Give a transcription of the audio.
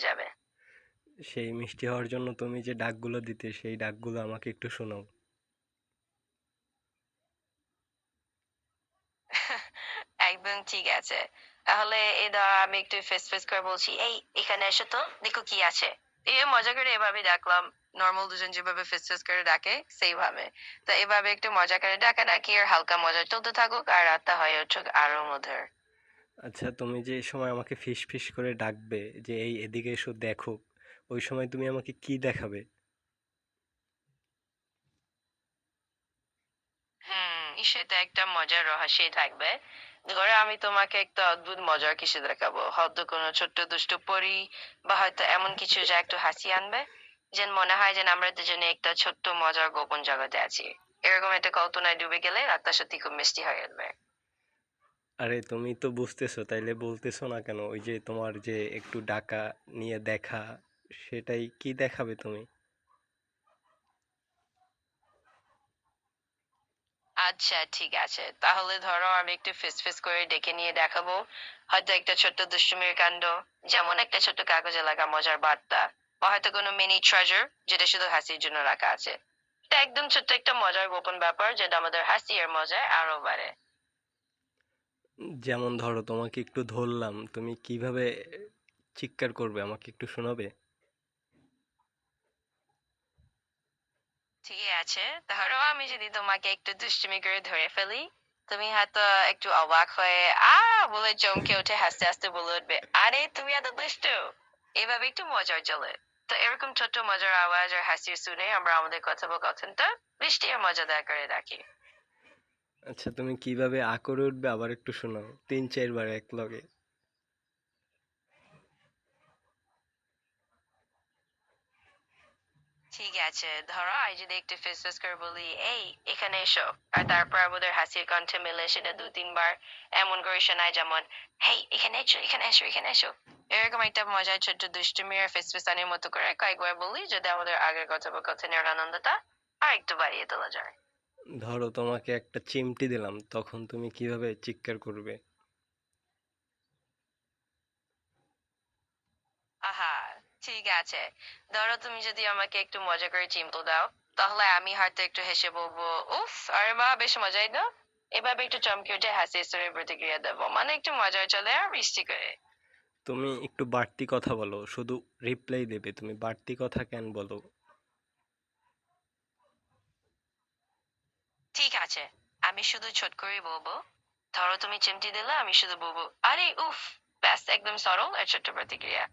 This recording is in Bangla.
যাবে। সেই মিষ্টি হওয়ার জন্য তুমি যে ডাকগুলো দিতে সেই ডাকগুলো আমাকে একটু শোনাও। একদম ঠিক আছে। তাহলে এই ধর আমি একটু ফেস ফেস করে বলছি। এই এখানে এসো তো দেখো কি আছে। এ মজা করে এভাবে ডাকলাম। নর্মাল দুজন যেভাবে ফেস ফেস করে ডাকে সেইভাবে তো এভাবে একটু মজা করে ডাকা ডাকি আর হালকা মজা চলতে থাকুক আর রাতটা হয়ে উঠুক আরও মধুর। আচ্ছা তুমি যে সময় আমাকে ফিস ফিস করে ডাকবে যে, এই, এদিকে এসো, দেখো। ওই সময় তুমি আমাকে কি দেখাবে? সেটা একটা মজার রহস্যই থাকবে। আমি তোমাকে একটা অদ্ভুত মজার কিছু দেখাবো। হয়তো কোনো ছোট্ট দুষ্ট পরি বা হয়তো এমন কিছু যা একটু হাসি আনবে, যেন মনে হয় যেন আমরা দুজনে একটা ছোট্ট মজার গোপন জগতে আছি। এরকম একটা কল্পনায় ডুবে গেলে রাতটা সত্যি খুব মিষ্টি হয়ে যাবে আরে তুমি তো বুঝতেছো, তাইলে বলতেছো না কেন? ওই যে তোমার যে একটু ডাকা নিয়ে দেখা, সেটাই কি দেখাবে তুমি? আচ্ছা ঠিক আছে। তাহলে ধরো আমি একটু ফিস ফিস করে ডেকে নিয়ে দেখাবো। হয়তো একটা ছোট্ট দুষ্টুমির কাণ্ড, যেমন একটা ছোট্ট কাগজে লাগা মজার বার্তা, বা হয়তো কোনো মিনি ট্রেজার যেটা শুধু হাসির জন্য রাখা আছে। এটা একদম ছোট্ট একটা মজার গোপন ব্যাপার, যেটা আমাদের হাসি আর মজায় আরও বাড়ে। যেমন ধরো, তোমাকে একটু ধরলাম, তুমি কীভাবে চিৎকার করবে, আমাকে একটু শোনাবে? ঠিক আছে, ধরো আমি যদি তোমাকে একটু দুষ্টুমি করে ধরে ফেলি, তুমি হয়তো একটু অবাক হয়ে, আ বলে চমকে উঠে হাসতে হাসতে বলে উঠবে, আরে, তুমি এত দুষ্টু! এভাবে একটু মজার চলে। তো এরকম ছোট্ট মজার আওয়াজ আর হাসির শুনে আমরা আমাদের কথোপকথনটা বৃষ্টি আর মজাদার করে রাখি। আচ্ছা তুমি কীভাবে আ করে উঠবে? আবার একটু শোনাও। তিন, চারবার এক লগে ঠিক আছে, ধরো আই যদি একটু করে বলি, এই, এখানে এসো। আর তারপর হাসির কণ্ঠে মিলে সেটা দু, তিনবার। এমন করে শোনায় যেমন, হেই, এখানে এসো এখানে এসো এখানে এসো। এরকম একটা মজার ছোট্ট দুষ্টুমি আর ফেস ফেসানির মতো করে কয়েকবার বলি, যদি আমাদের আগের কথোপকথনের আনন্দটা আর একটু বাড়িয়ে তোলা যায়। ধরো তোমাকে একটা চিমটি দিলাম তখন তুমি কীভাবে চিৎকার করবে? আহা ঠিক আছে। ধরো তুমি যদি আমাকে একটু মজা করে চিমটো দাও তাহলে আমি হয়তো একটু হেসে বলব উফ আরে মা বেশ মজাই তো। এভাবে একটু চমকে উঠে হাসি স্তরের প্রতিক্রিয়া দেবো। মানে একটু মজার চলে আর বৃষ্টি করে। তুমি একটু বাড়তি কথা বলো শুধু রিপ্লাই দেবে। তুমি বাড়তি কথা কেন বলো? ঠিক আছে। আমি শুধু ছোট করে বলব। ধরো তুমি চিমটি দিলে, আমি শুধু বলব, আরে উফ, ব্যাস, একদম সরল আর ছোট্ট প্রতিক্রিয়া।